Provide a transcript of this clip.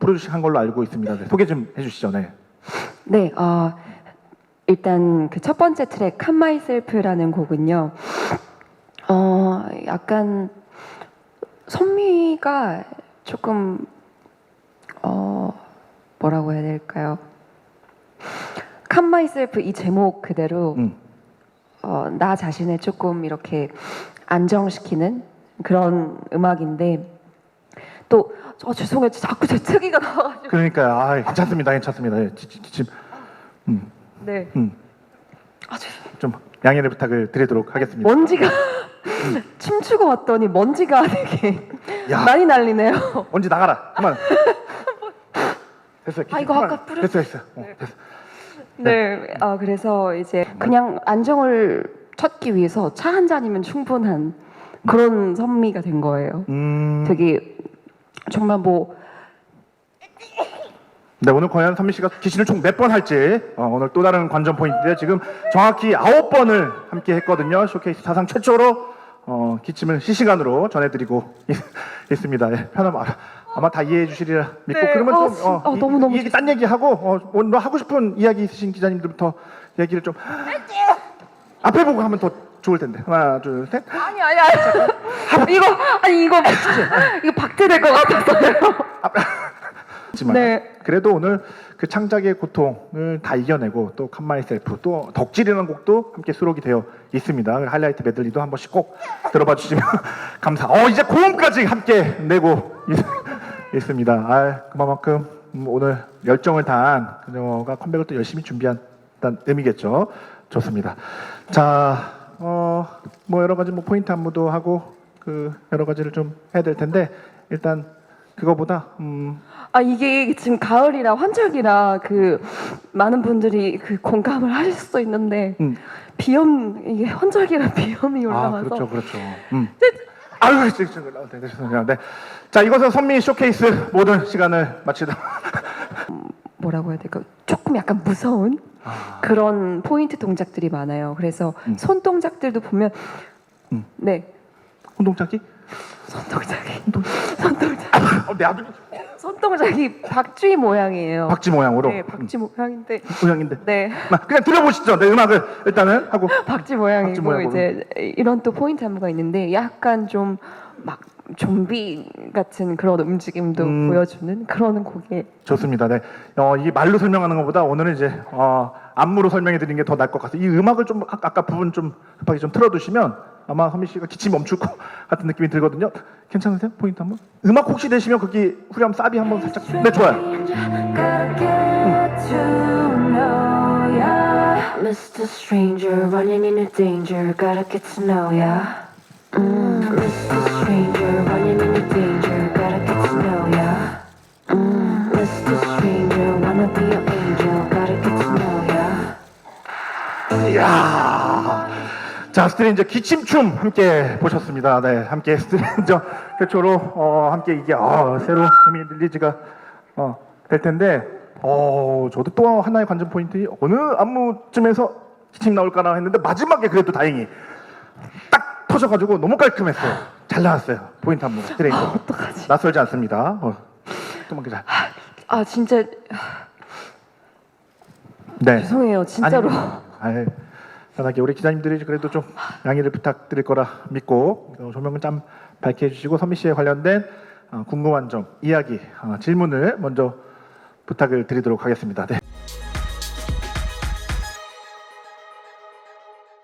부르주신 걸로 알고 있습니다. 네, 소개 좀 해주시죠. 네. 네, 어, 일단 그 첫 번째 트랙 Come Myself라는 곡은요. 어, 약간 선미가 조금 어, 뭐라고 해야 될까요? Come Myself 이 제목 그대로 음. 어, 나 자신을 조금 이렇게 안정시키는 그런 음악인데 또 어, 죄송해요 자꾸 제 특이가 나와가지고 그러니까 아, 괜찮습니다. 괜찮습니다. 예, 지- 지- 지금 음, 네 음, 아, 죄송- 좀 양해를 부탁을 드리도록 하겠습니다. 먼지가 춤추고 왔더니 먼지가 되게 야. 많이 날리네요. 먼지 나가라. 그만. 됐어. 아, 이거 그만. 아까 뿌렸- 됐어, 됐어. 어, 됐어. 네, 아, 그래서 이제 그냥 안정을 찾기 위해서 차 한 잔이면 충분한 그런 선미가 된 거예요. 음, 되게 정말 뭐 네 오늘 과연 선미 씨가 기신을 총 몇 번 할지 어, 오늘 또 다른 관전 포인트인데 지금 정확히 아홉 번을 함께 했거든요. 쇼케이스 사상 최초로 어, 기침을 실시간으로 전해드리고 있, 습니다 예, 편함 아, 아마 다 이해해 주시리라 믿고 네, 그러면 아, 좀 진- 어, 아, 이, 너무 너무 이 얘기 딴 얘기 하고 어, 오늘 하고 싶은 이야기 있으신 기자님들부터 얘기를 좀 앞에 보고 하면 더 좋을 텐데 하나 둘 셋. 아니 아니 아니 이거 아니 이거 이거 박제될 것 같았어요. 하지만 네. 그래도 오늘 그 창작의 고통을 다 이겨내고 또 칸마이 셀프 또 덕질이라는 곡도 함께 수록이 되어 있습니다. 그 하이라이트 메들리도 한 번씩 꼭 들어봐 주시면 감사. 어 이제 고음까지 함께 내고 있, 습니다 아, 그만큼 음, 오늘 열정을 다한 그녀가 컴백을 또 열심히 준비한다는 의미겠죠. 좋습니다. 자, 어, 뭐 여러 가지 뭐 포인트 안무도 하고 그 여러 가지를 좀 해야 될 텐데 일단 그거보다 음, 아 이게 지금 가을이라 환절기라 그 많은 분들이 그 공감을 하실 수도 있는데 음. 비염 이게 환절기라 비염이 아 올라와서 그렇죠 그렇죠. 음. 아유 진짜 네, 네, 죄송해요. 네. 자 이것은 선미 쇼케이스 모든 시간을 마치다. 뭐라고 해야 될까 조금 약간 무서운 아. 그런 포인트 동작들이 많아요. 그래서 음. 손 동작들도 보면 음. 네 혼동짝기? 손 동작이 손 동작 어, 내 아들 손 동작이 박쥐 모양이에요. 박쥐 모양으로. 네 박쥐 모양인데 음, 모양인데. 네 마, 그냥 들어보시죠. 네 음악을 일단은 하고. 박쥐 모양이고 박쥐 모양으로. 이제 이런 또 포인트 안무가 있는데 약간 좀 막 좀비 같은 그런 움직임도 음. 보여주는 그런 곡에 좋습니다. 네. 어, 이 말로 설명하는 것보다 오늘은 이제 어, 안무로 설명해 드리는 게 더 나을 것 같아요. 이 음악을 좀 아- 아까 부분 좀 급하게 좀 틀어두시면 아마 선미 씨가 기침 멈출 것 같은 느낌이 들거든요. 괜찮으세요? 포인트 한번? 음악 혹시 되시면 거기 후렴 사비 한번 살짝. 네 좋아요. Gotta get to know ya. Mr. Stranger, running into danger. Gotta get to know ya. Mm, Mr. Stranger, running into danger. Gotta get to know ya. Mm, Mr. Stranger, wanna be your angel. Gotta get to know ya. 이야. 자, 스트레인저 기침춤 함께 보셨습니다. 네, 함께 스트레인저 최초로 어, 함께 이게 어, 새로 재미 릴리즈가 어, 될 텐데, 어, 저도 또 하나의 관전 포인트 어느 안무쯤에서 기침 나올까나 했는데 마지막에 그래도 다행히 딱 터져가지고 너무 깔끔했어요. 잘 나왔어요. 포인트 안무 스트레인저. 어떡하지? 낯설지 않습니다. 어, 조금만 기다려. 아 진짜 네. 죄송해요 진짜로 아니, 편하게 우리 기자님들이 그래도 좀 양해를 부탁드릴 거라 믿고 어, 조명을 좀 밝게 해주시고 선미 씨에 관련된 어, 궁금한 점, 이야기, 어, 질문을 먼저 부탁을 드리도록 하겠습니다. 네.